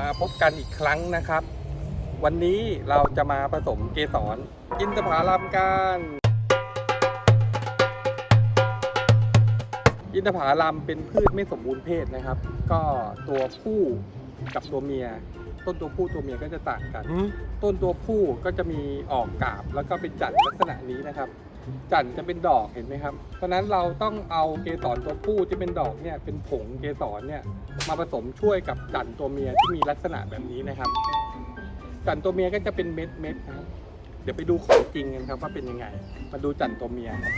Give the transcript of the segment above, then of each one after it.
มาพบกันอีกครั้งนะครับ วันนี้เราจะมาผสมเกสรอินทผลัมกันอินทผลัมเป็นพืชไม่สมบูรณ์เพศนะครับ ก็ตัวผู้กับตัวเมีย ต้นตัวผู้ตัวเมียก็จะต่างกัน ต้นตัวผู้ก็จะมีออกกาบแล้วก็เป็นจันทร์ลักษณะนี้นะครับ จันทร์จะเป็นดอกเห็นไหมครับ เพราะฉะนั้นเราต้องเอาเกสรตัวผู้ที่เป็นดอกเนี่ยเป็นผงเกสรเนี่ยมาผสมช่วยกับจันทร์ตัวเมียที่มีลักษณะแบบนี้นะครับ จันทร์ตัวเมียก็จะเป็นเม็ดเม็ดนะครับเดี๋ยวไปดูของจริงกันครับว่าเป็นยังไง มาดูจันทร์ตัวเมียครับ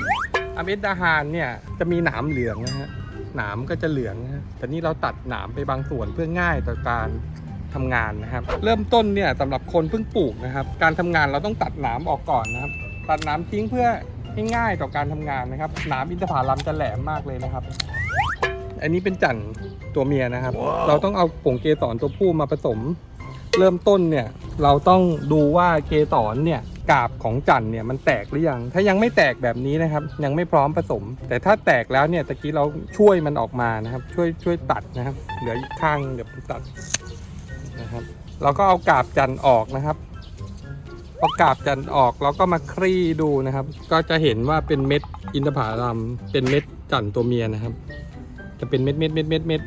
อเมดดาฮานเนี่ยจะมีหนามเหลืองนะฮะหนามก็จะเหลืองนะฮะแต่นี่เราตัดหนามไปบางส่วนเพื่อง่ายต่อการทำงานนะครับ เริ่มต้นเนี่ยสำหรับคนเพิ่งปลูกนะครับ การทำงานเราต้องตัดหนามออกก่อนนะครับ ตัดหนามทิ้งเพื่อให้ง่ายต่อการทำงานนะครับ หนามอินทผลัมจะแหลมมากเลยนะครับ อันนี้เป็นจันตัวเมียนะครับเราต้องเอาผงเกสรตัวผู้มาผสม เริ่มต้นเนี่ยเราต้องดูว่าเกสรเนี่ยกาบของจันเนี่ยมันแตกหรือยัง ถ้ายังไม่แตกแบบนี้นะครับ ยังไม่พร้อมผสม แต่ถ้าแตกแล้วเนี่ยตะกี้เราช่วยมันออกมานะครับ ช่วยช่วยตัดนะครับ เหลืออีกข้างเดี๋ยวผมตัดนะครับ เราก็เอากาบจันออกนะครับ พอกาบจันออกเราก็มาคลี่ดูนะครับ ก็จะเห็นว่าเป็นเม็ดอินทผลัมเป็นเม็ดจันตัวเมียนะครับ จะเป็นเม็ดเม็ดเม็ดเม็ดเม็ด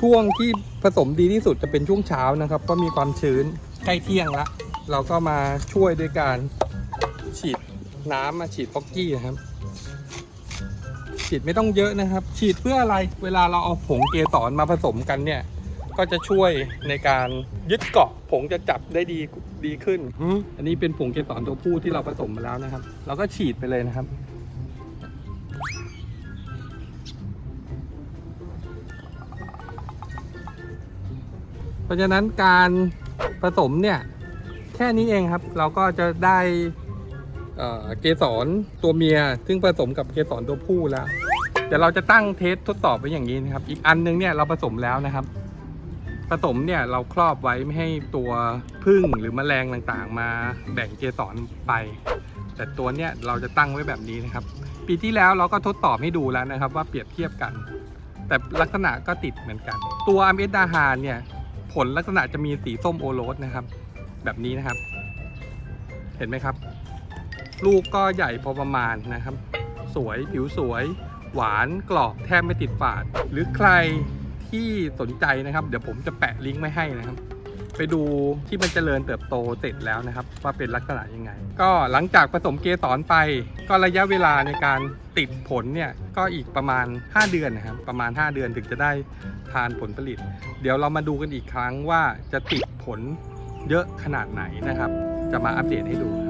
ช่วงที่ผสมดีที่สุดจะเป็นช่วงเช้านะครับเพราะมีความชื้นใกล้เที่ยงละเราก็มาช่วยด้วยการฉีดน้ำมาฉีดฟอกกี้นะครับ ฉีดไม่ต้องเยอะนะครับ ฉีดเพื่ออะไรเวลาเราเอาผงเกสรมาผสมกันเนี่ย ก็จะช่วยในการยึดเกาะผงจะจับได้ดีดีขึ้น อันนี้เป็นผงเกสรตัวผู้ที่เราผสมมาแล้วนะครับ เราก็ฉีดไปเลยนะครับ เพราะฉะนั้นการผสมเนี่ย แค่นี้เองครับ เราก็จะได้เอ่อเกสรตัวเมีย ซึ่งผสมกับเกสรตัวผู้แล้วเดี๋ยวเราจะตั้งเทสทดสอบไว้อย่างนี้นะครับ อีกอันนึงเนี่ยเราผสมแล้วนะครับ ผสมเนี่ยเราครอบไว้ไม่ให้ตัวพึ่งหรือแมลงต่างๆ มาแบ่งเกสรไป แต่ตัวเนี่ยเราจะตั้งไว้แบบนี้นะครับ ปีที่แล้วเราก็ทดสอบให้ดูแล้วนะครับ ว่าเปรียบเทียบกัน แต่ลักษณะก็ติดเหมือนกัน ตัวอเมดดาฮานเนี่ยผลลักษณะจะมีสีส้มโอโรสนะครับ แบบนี้นะครับ เห็นไหมครับ ลูกก็ใหญ่พอประมาณนะครับ สวยผิวสวย หวานกรอบแทบไม่ติดฝาด หรือใคร ที่สนใจนะครับ เดี๋ยวผมจะแปะลิงก์ไว้ให้นะครับ ไปดูที่มันเจริญเติบโตเสร็จแล้วนะครับ ว่าเป็นลักษณะยังไง ก็หลังจากผสมเกสรไป ก็ระยะเวลาในการติดผลเนี่ยก็อีกประมาณ 5 เดือนนะครับ ประมาณ 5 เดือนถึงจะได้ทานผลผลิต เดี๋ยวเรามาดูกันอีกครั้งว่าจะติดผลเยอะขนาดไหนนะครับ จะมาอัปเดตให้ดูครับ